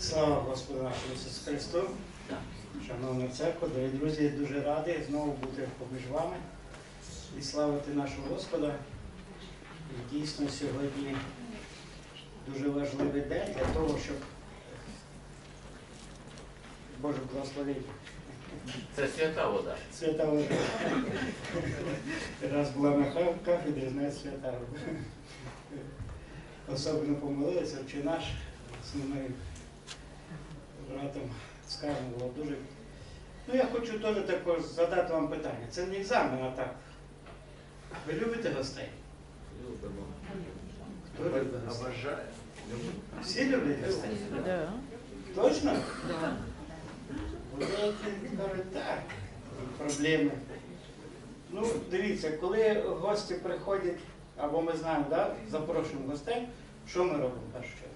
Слава Господу нашому Ісусу Христу! Шановна церква, дорогі друзі, дуже радий знову бути поміж вами і славити нашого Господа. І дійсно сьогодні дуже важливий день для того, щоб Боже благословити. Це свята вода. Свята вода. Раз була на кафедрі, знаєте, свята вода. Особливо помолилися, чи наш з братом скажемо було дуже. Ну, я хочу теж також задати вам питання. Це не екзамен, а так. Ви любите гостей? Любимо. Хто любить гостей? Обожаю. Всі люблять гостей? Да. Точно? Да. Кажуть, так, проблеми. Ну, дивіться, коли гості приходять, або ми знаємо, да, запрошуємо гостей, що ми робимо першу чергу?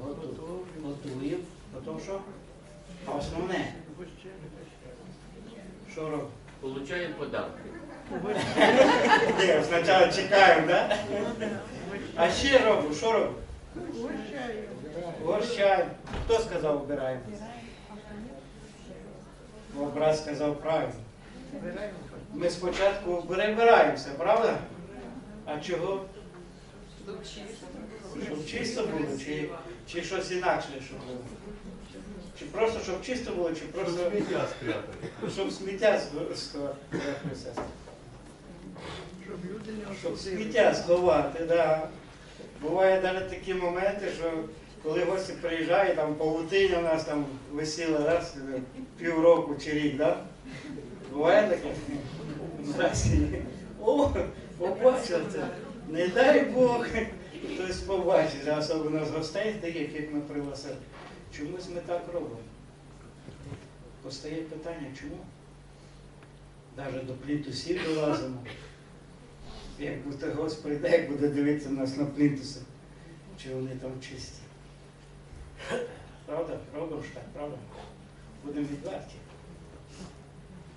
Готуємо. Готуємо. Потім що? А основне, що робимо? Получаємо подарки. Спочатку чекаємо, да? А ще робимо, що робимо? Гощаємо. Хто сказав вбираємо? Бо брат сказав правильно. Ми спочатку перебираємося, правда? А чого? Щоб чисто було, чи, чи щось інакше, щоб було? Чи просто щоб чисто було, чи просто Щоб Сміття спрятати. щоб сміття сховати. Щоб сміття сховати, да. Буває навіть такі моменти, що коли гості приїжджають, там павутиня у нас там висіла раз півроку чи рік, да? Буває таке? О, побачив це. Не дай Бог, хтось побачить, особливо з гостей, таких, як ми пригласили. Чомусь ми так робимо. Постає питання, чому? Навіть до плінтусів долазимо. Як буде гость прийде, як буде дивитися нас на плінтуси, чи вони там чисті. Правда? Робимо ж так, правда? Будемо відверті.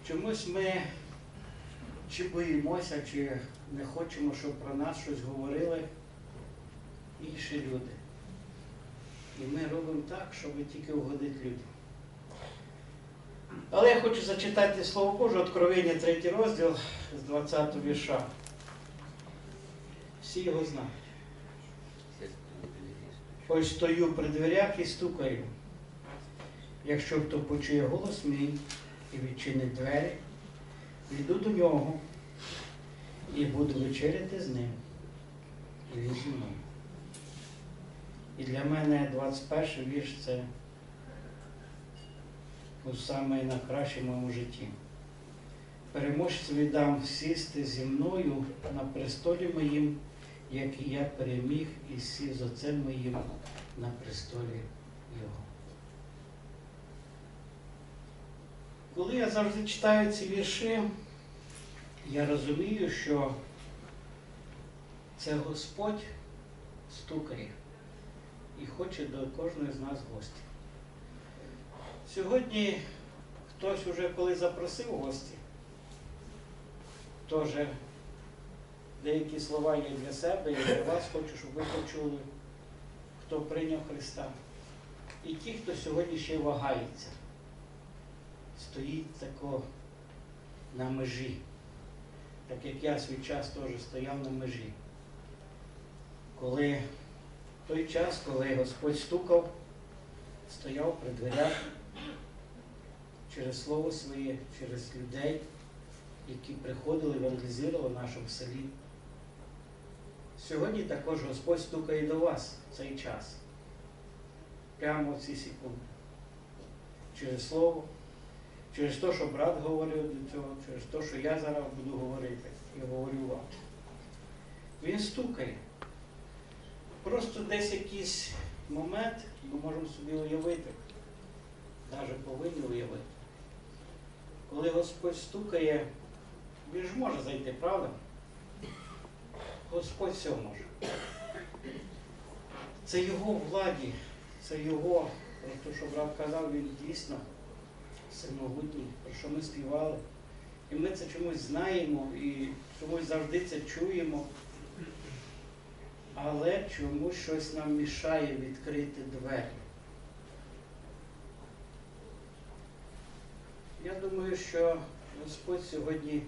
Чомусь ми чи боїмося, чи не хочемо, щоб про нас щось говорили інші люди. І ми робимо так, щоб тільки угодити людям. Але я хочу зачитати Слово Боже, Откровення 3 розділ з 20 вірша. Всі його знають. Ось стою при дверях і стукаю. Якщо хто почує голос мій і відчинить двері, йду до нього і буду вечеряти з ним. І він зі мною. І для мене 21 вірш це ну, саме найкраще моєму житті. Переможцю віддам сісти зі мною на престолі моїм, як і я переміг і сів з отцем моїм на престолі Його. Коли я завжди читаю ці вірші, я розумію, що це Господь стукає і хоче до кожної з нас гості. Сьогодні хтось уже коли запросив гості, теж деякі слова є для себе і для вас, хочу, щоб ви почули, хто прийняв Христа. І ті, хто сьогодні ще вагається, стоїть тако на межі, так як я свій час теж стояв на межі. Коли той час, коли Господь стукав, стояв при дверях через слово своє, через людей, які приходили, евангелізували в нашому селі. Сьогодні також Господь стукає до вас в цей час. Прямо в ці секунди. Через слово, через те, що брат говорив до цього, через те, що я зараз буду говорити і говорю вам. Він стукає. Просто десь якийсь момент ми можемо собі уявити, навіть повинні уявити. Коли Господь стукає, він ж може зайти, правда? Господь все може. Це його владі, це його, про те, що брат казав, він дійсно всемогутній, про що ми співали. І ми це чомусь знаємо і чомусь завжди це чуємо. Але чомусь щось нам мішає відкрити двері. Я думаю, що Господь сьогодні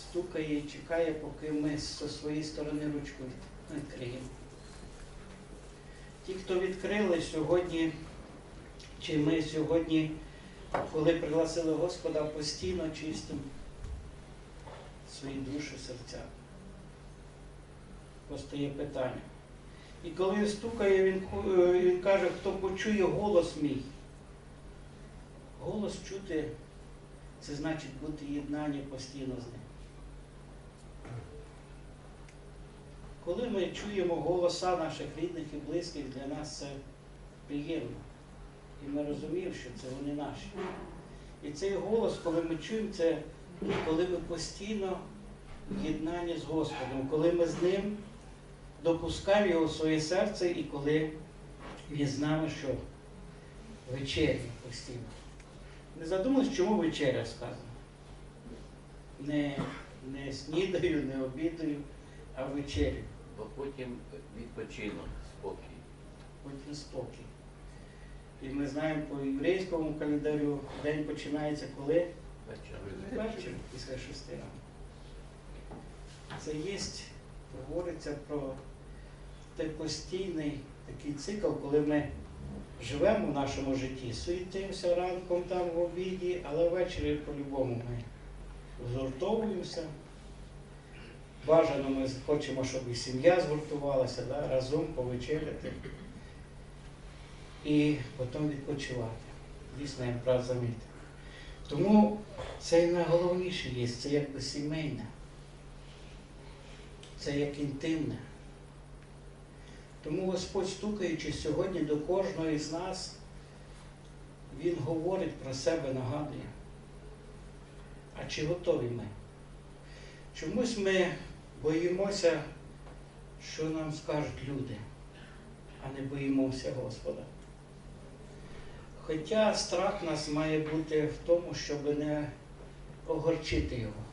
стукає і чекає, поки ми зі своєї сторони ручку відкриємо. Ті, хто відкрили сьогодні, чи ми сьогодні коли пригласили Господа, постійно чистимо свої душі, серця. Просто є питання. І коли він стукає, він, е, він каже, хто почує голос мій. Голос чути це значить бути єднані постійно з ним. Коли ми чуємо голоса наших рідних і близьких, для нас це приємно. І ми розуміємо, що це вони наші. І цей голос, коли ми чуємо, це коли ми постійно в єднанні з Господом, коли ми з ним допускаємо його в своє серце і коли він з нами, що вечеря постійно. Не задумались, чому вечеря сказано? Не, не снідаю, не обідаю, а вечерю. Бо потім відпочинок, спокій. Потім спокій. І ми знаємо по єврейському календарю день починається коли? Вечір. Після шести. Це є, говориться про той постійний такий цикл, коли ми живемо в нашому житті, суетимося ранком там в обіді, але ввечері по-любому ми згуртовуємося. Бажано ми хочемо, щоб і сім'я згуртувалася да, разом повечеряти і потім відпочивати. Дійсно, я брат замітив. Тому це і найголовніше є, це якби сімейне, це як інтимне. Тому Господь, стукаючи сьогодні до кожного з нас, Він говорить про себе, нагадує. А чи готові ми? Чомусь ми боїмося, що нам скажуть люди, а не боїмося Господа. Хоча страх нас має бути в тому, щоб не огорчити його,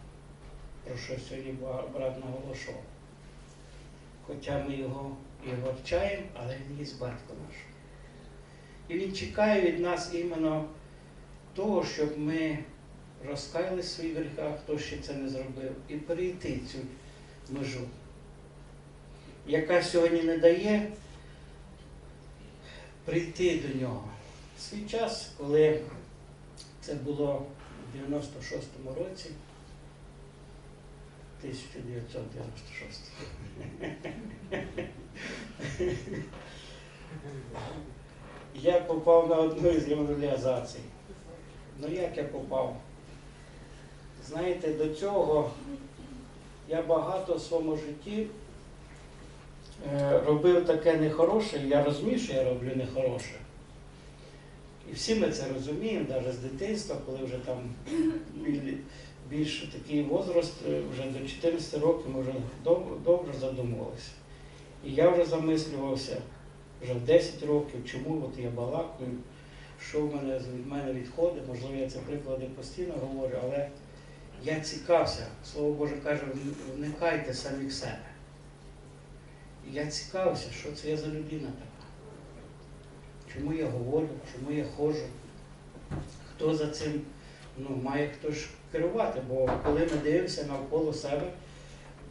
про що сьогодні брат наголошував. Хоча ми його і огорчаємо, але він є батько наш. І він чекає від нас іменно того, щоб ми розкаяли в своїх гріхах, хто ще це не зробив, і перейти цю межу, яка сьогодні не дає прийти до нього. Свій час, коли це було в 96-му році, 1996. Я попав на одну із реалізацій. Ну як я попав? Знаєте, до цього я багато в своєму житті е, робив таке нехороше, я розумію, що я роблю нехороше. І всі ми це розуміємо, навіть з дитинства, коли вже там біль- більш такий возраст, е, вже до 14 років ми вже добре задумувалися. І я вже замислювався вже в 10 років, чому от я балакаю, що в мене від мене відходить, можливо, я ці приклади постійно говорю, але я цікався, слово Боже каже, вникайте самі в себе. І я цікавився, що це я за людина така. Чому я говорю, чому я ходжу, хто за цим ну, має хтось керувати, бо коли ми дивимося навколо себе,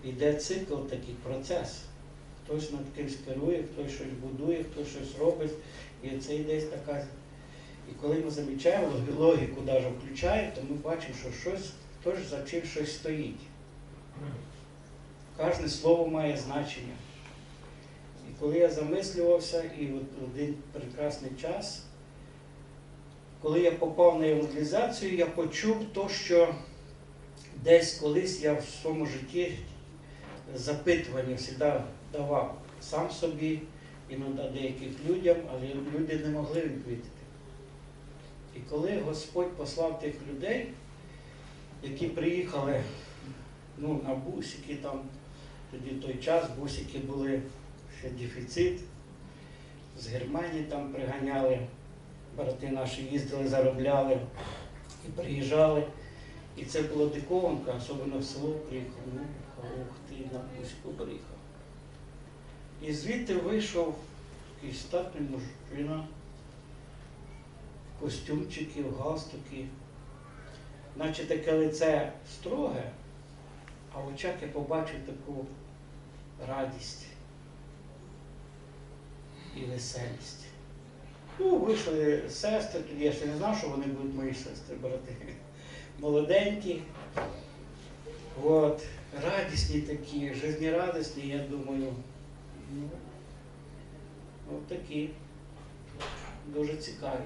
йде цикл, такий процес. Хтось над кимось керує, хтось щось будує, хтось щось робить, і це йде така. І коли ми замічаємо логіку навіть включаємо, то ми бачимо, що щось, хтось за чим щось стоїть. Кожне слово має значення. Коли я замислювався, і от один прекрасний час, коли я попав на евангелізацію, я почув то, що десь колись я в своєму житті запитування завжди давав сам собі, іноді деяких людям, але люди не могли відповідати. І коли Господь послав тих людей, які приїхали ну, на бусики, там тоді в той час бусики були дефіцит, з Германії там приганяли, брати наші їздили, заробляли і приїжджали. І це було диковинка, особливо в село приїхав, ну, ух ти, на Бузьку приїхав. І звідти вийшов такий статний мужчина, костюмчики, галстуки, наче таке лице строге, а в очах я побачив таку радість і веселість. Ну, вийшли сестри, тоді я ще не знав, що вони будуть мої сестри, брати. Молоденькі. От, радісні такі, жизнерадісні, я думаю. Ну, от такі. Дуже цікаві.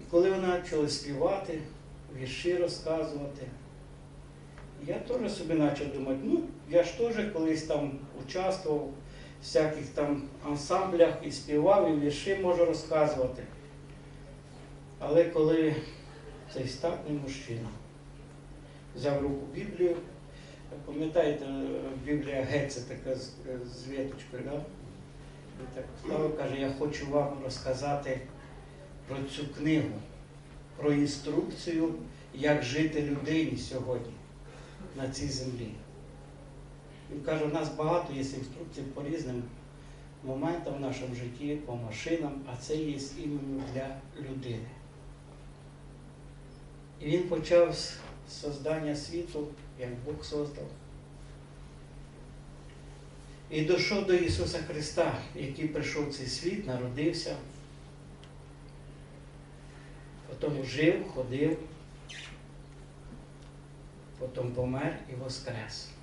І коли вони почали співати, вірші розказувати, я теж собі почав думати, ну, я ж теж колись там участвував всяких там ансамблях і співав, і вірші можу розказувати. Але коли цей статний мужчина взяв руку Біблію, пам'ятаєте, Біблія геть це така з, віточкою, да? І так став, каже, я хочу вам розказати про цю книгу, про інструкцію, як жити людині сьогодні на цій землі. Він каже, у нас багато є інструкцій по різним моментам в нашому житті, по машинам, а це є іменно для людини. І він почав з создання світу, як Бог создав. І дійшов до Ісуса Христа, який прийшов в цей світ, народився, потім жив, ходив, потім помер і воскрес.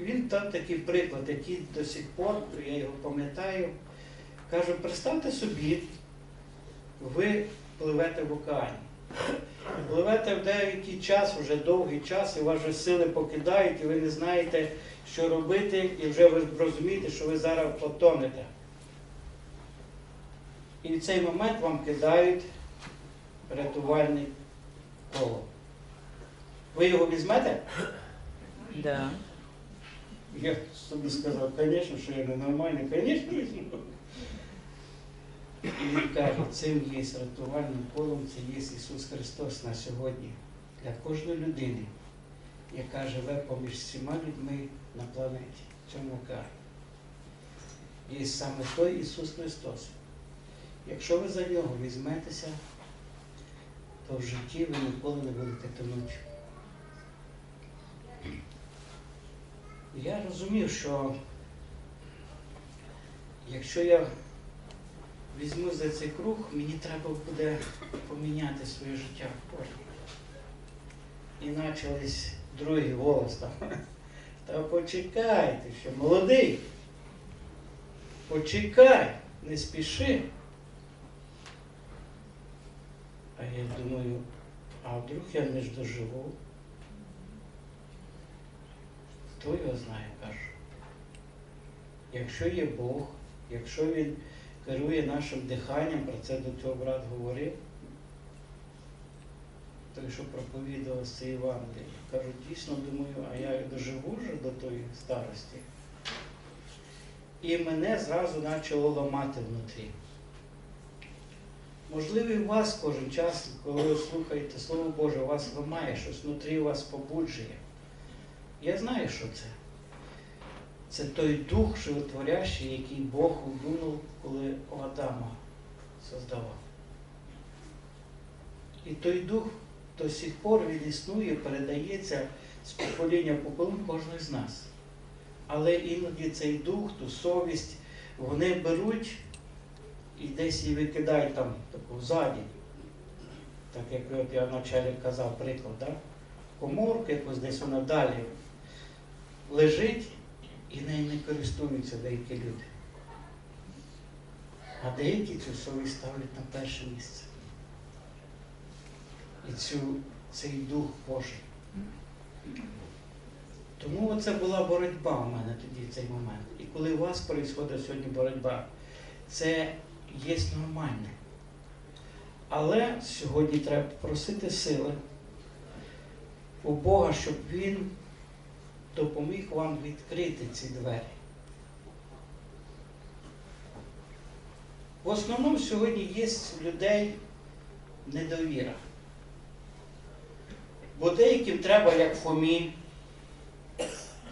Він там такий приклад, який до сих пор, я його пам'ятаю, каже, представте собі, ви пливете в океані. Пливете в деякий час, вже довгий час, і вже сили покидають, і ви не знаєте, що робити, і вже ви розумієте, що ви зараз потонете. І в цей момент вам кидають рятувальне коло. Ви його візьмете? Да. Я собі сказав, звісно, що я ненормальний, звісно. І каже, цим є рятувальним колом, це є Ісус Христос на сьогодні для кожної людини, яка живе поміж всіма людьми на планеті, цьому океані. Є саме той Ісус Христос. Якщо ви за нього візьметеся, то в житті ви ніколи не будете тонути. Я розумів, що якщо я візьму за цей круг, мені треба буде поміняти своє життя в полі. І почались другий голос там. Та почекай, ти ще молодий. Почекай, не спіши. А я думаю, а вдруг я не доживу? Хто його знає, кажу. Якщо є Бог, якщо Він керує нашим диханням, про це до цього брат говорив, той, що проповідував з цієї Євангелії, кажу, дійсно думаю, а я доживу вже до тої старості. І мене зразу почало ламати внутрі. Можливо, і вас кожен час, коли ви слухаєте Слово Боже, вас ламає, щось внутрі вас побуджує. Я знаю, що це. Це той дух животворящий, який Бог удунув, коли Адама создавав. І той дух до сих пор він існує, передається з покоління в покоління кожного з нас. Але іноді цей дух, ту совість, вони беруть і десь її викидають там таку ззаді. Так як от я вначалі казав приклад, да? коморку якось десь вона далі лежить і нею не користуються деякі люди. А деякі цю совість ставлять на перше місце. І цю, цей дух Божий. Тому це була боротьба у мене тоді в цей момент. І коли у вас відбувається сьогодні боротьба, це є нормальне. Але сьогодні треба просити сили у Бога, щоб Він допоміг вам відкрити ці двері. В основному сьогодні є у людей недовіра. Бо деяким треба, як Фомі,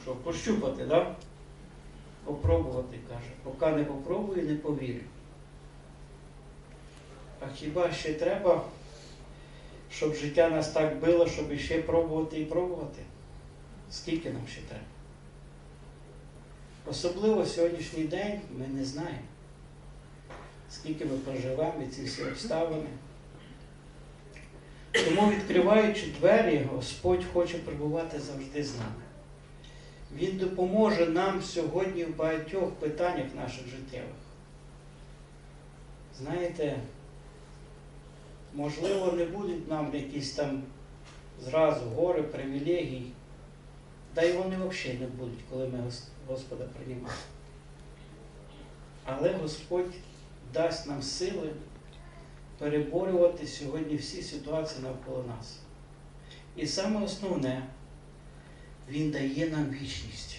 що пощупати, да? попробувати, каже. Поки не попробую, не повірю. А хіба ще треба щоб життя нас так било, щоб іще пробувати і пробувати. Скільки нам ще треба? Особливо сьогоднішній день ми не знаємо, скільки ми проживемо і ці всі обставини. Тому, відкриваючи двері, Господь хоче перебувати завжди з нами. Він допоможе нам сьогодні в багатьох питаннях наших життєвих. Знаєте, можливо, не будуть нам якісь там зразу гори, привілегій, да й вони взагалі не будуть, коли ми Господа приймаємо. Але Господь дасть нам сили переборювати сьогодні всі ситуації навколо нас. І саме основне, Він дає нам вічність.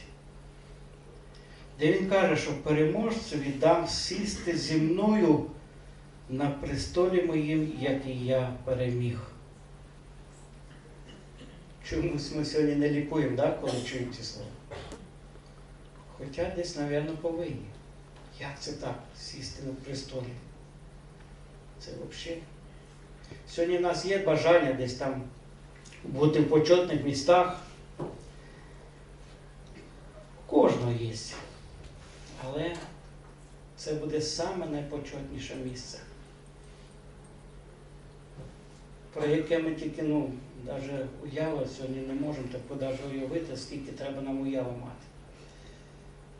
Де він каже, що переможцеві дам сісти зі мною на престолі моїм, як і я переміг. Чомусь ми сьогодні не лікуємо, да, коли чуємо ці слова. Хоча десь, мабуть, повинні. Як це так? Сісти на престолі? Це взагалі. Сьогодні в нас є бажання десь там бути в почетних містах. Кожного є. Але це буде саме найпочетніше місце. Про яке ми тільки, ну, навіть уяви сьогодні не можемо таку навіть уявити, скільки треба нам уяви мати.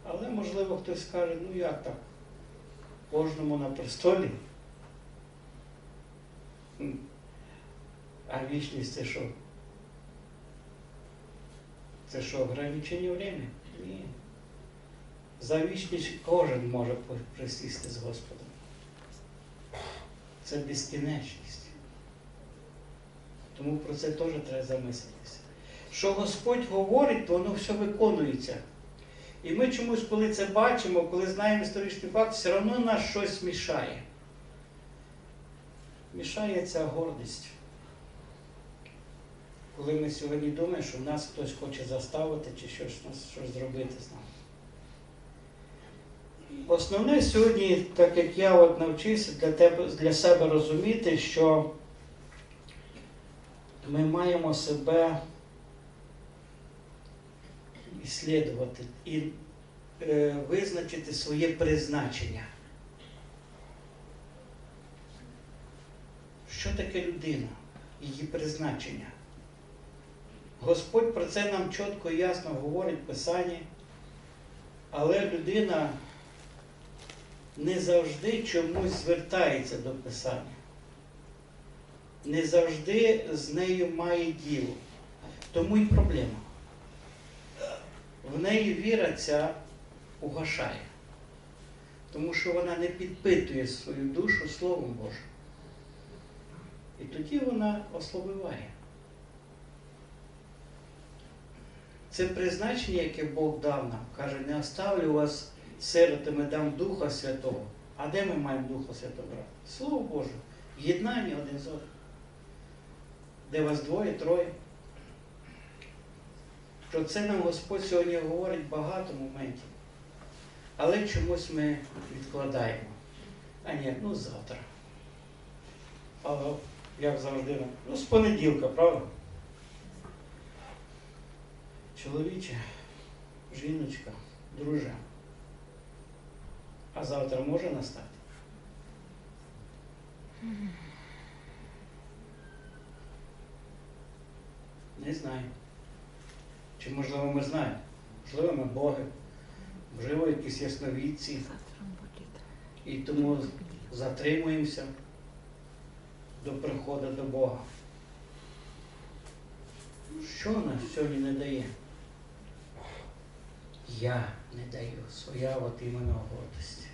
Але можливо хтось скаже, ну як так? Кожному на престолі. А вічність це що? Це що, ограничення время? Ні. За вічність кожен може присісти з Господом. Це безкінечність. Тому про це теж треба замислитися. Що Господь говорить, то воно все виконується. І ми чомусь, коли це бачимо, коли знаємо історичний факт, все одно нас щось мішає. Мішає ця гордість. Коли ми сьогодні думаємо, що нас хтось хоче заставити чи щось, нас, щось зробити з нами. Основне сьогодні, так як я от навчився для, тебе, для себе розуміти, що ми маємо себе іслідувати і е, визначити своє призначення. Що таке людина? Її призначення. Господь про це нам чітко і ясно говорить в Писанні, але людина не завжди чомусь звертається до Писання. Не завжди з нею має діло. Тому і проблема. В неї віра ця угашає. Тому що вона не підпитує свою душу Словом Божим. І тоді вона ослабиває. Це призначення, яке Бог дав нам, каже, не оставлю вас сиротами, дам Духа Святого. А де ми маємо Духа Святого брати? Слово Боже, єднання один з одним. Де вас двоє, троє. Про це нам Господь сьогодні говорить багато моментів. Але чомусь ми відкладаємо. А ні, ну завтра. Але як завжди, ну з понеділка, правда? Чоловіче, жіночка, друже. А завтра може настати? Не знаю. Чи можливо ми знаємо? Можливо, ми Боги, можливо, якісь ясновідці. І тому затримуємося до приходу до Бога. Що нам сьогодні не дає? Я не даю своя от іменно гордость.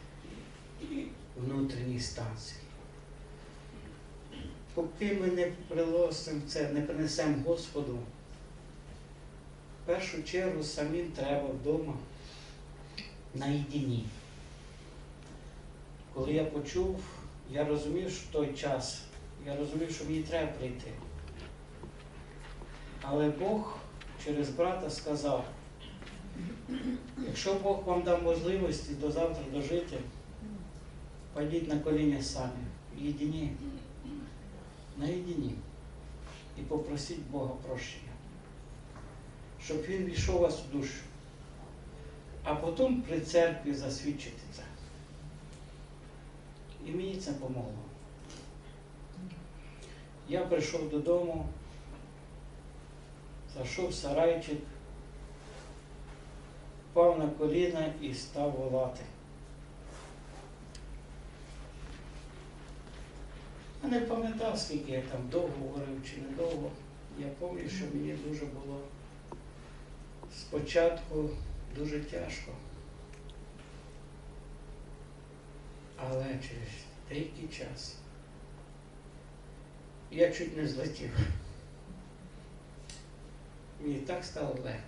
Внутрішній стан свій. Поки ми не прилосимо це, не принесемо Господу, в першу чергу самим треба вдома наєдині. Коли я почув, я розумів, що той час, я розумів, що мені треба прийти. Але Бог через брата сказав, якщо Бог вам дав можливості до завтра дожити, пойдіть на коліна самі, єдині, наєдині. і попросіть Бога прощення, щоб Він війшов вас в душу, а потім при церкві засвідчити це. І мені це помогло. Я прийшов додому, зайшов в сарайчик, впав на коліна і став волати. Не пам'ятав, скільки я там довго говорив чи недовго. Я пам'ятаю, що мені дуже було спочатку дуже тяжко. Але через деякий час я чуть не злетів. Мені так стало легко.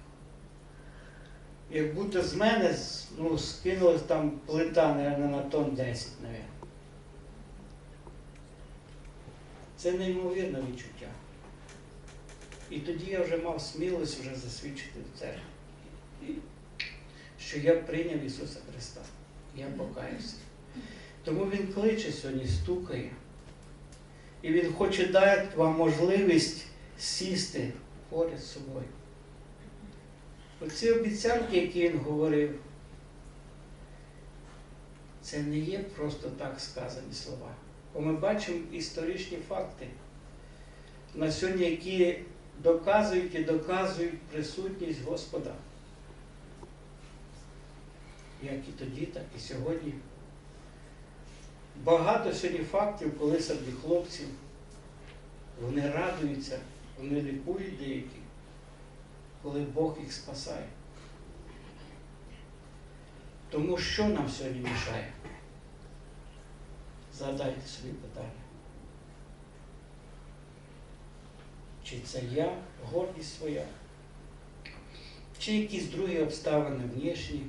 Як будто з мене ну, скинулась там плита, мабуть, на тонн 10, мабуть. Це неймовірне відчуття. І тоді я вже мав смілость вже засвідчити в церкві, що я прийняв Ісуса Христа. Я покаюся. Тому Він кличе сьогодні, стукає. І Він хоче дати вам можливість сісти поряд з собою. Оці обіцянки, які він говорив, це не є просто так сказані слова. Бо ми бачимо історичні факти на сьогодні, які доказують і доказують присутність Господа. Як і тоді, так і сьогодні. Багато сьогодні фактів, коли серед хлопців вони радуються, вони лікують деякі, коли Бог їх спасає. Тому що нам сьогодні мішає? Задайте собі питання. Чи це я, гордість своя, чи якісь другі обставини внішні.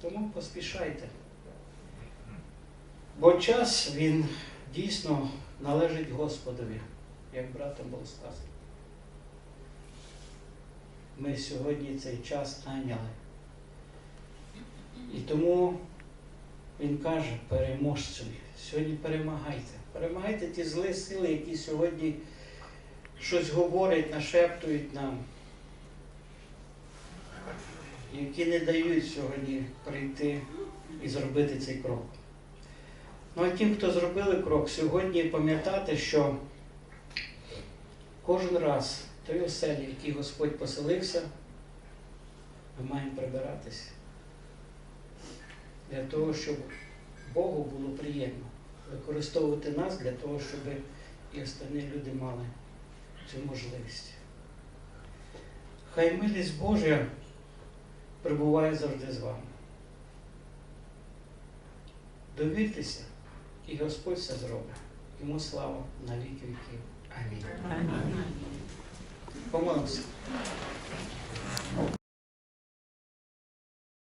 Тому поспішайте. Бо час він дійсно належить Господові, як братом було сказано. Ми сьогодні цей час найняли. І тому він каже переможцеві, сьогодні перемагайте. Перемагайте ті злі сили, які сьогодні щось говорять, нашептують нам, які не дають сьогодні прийти і зробити цей крок. Ну а тим, хто зробили крок, сьогодні пам'ятати, що кожен раз той оселі, в якій Господь поселився, ми маємо прибиратися для того, щоб Богу було приємно використовувати нас для того, щоб і останні люди мали цю можливість. Хай милість Божа перебуває завжди з вами. Довіртеся, і Господь все зробить. Йому слава на віки віків. Амінь. Амінь. Помолимося.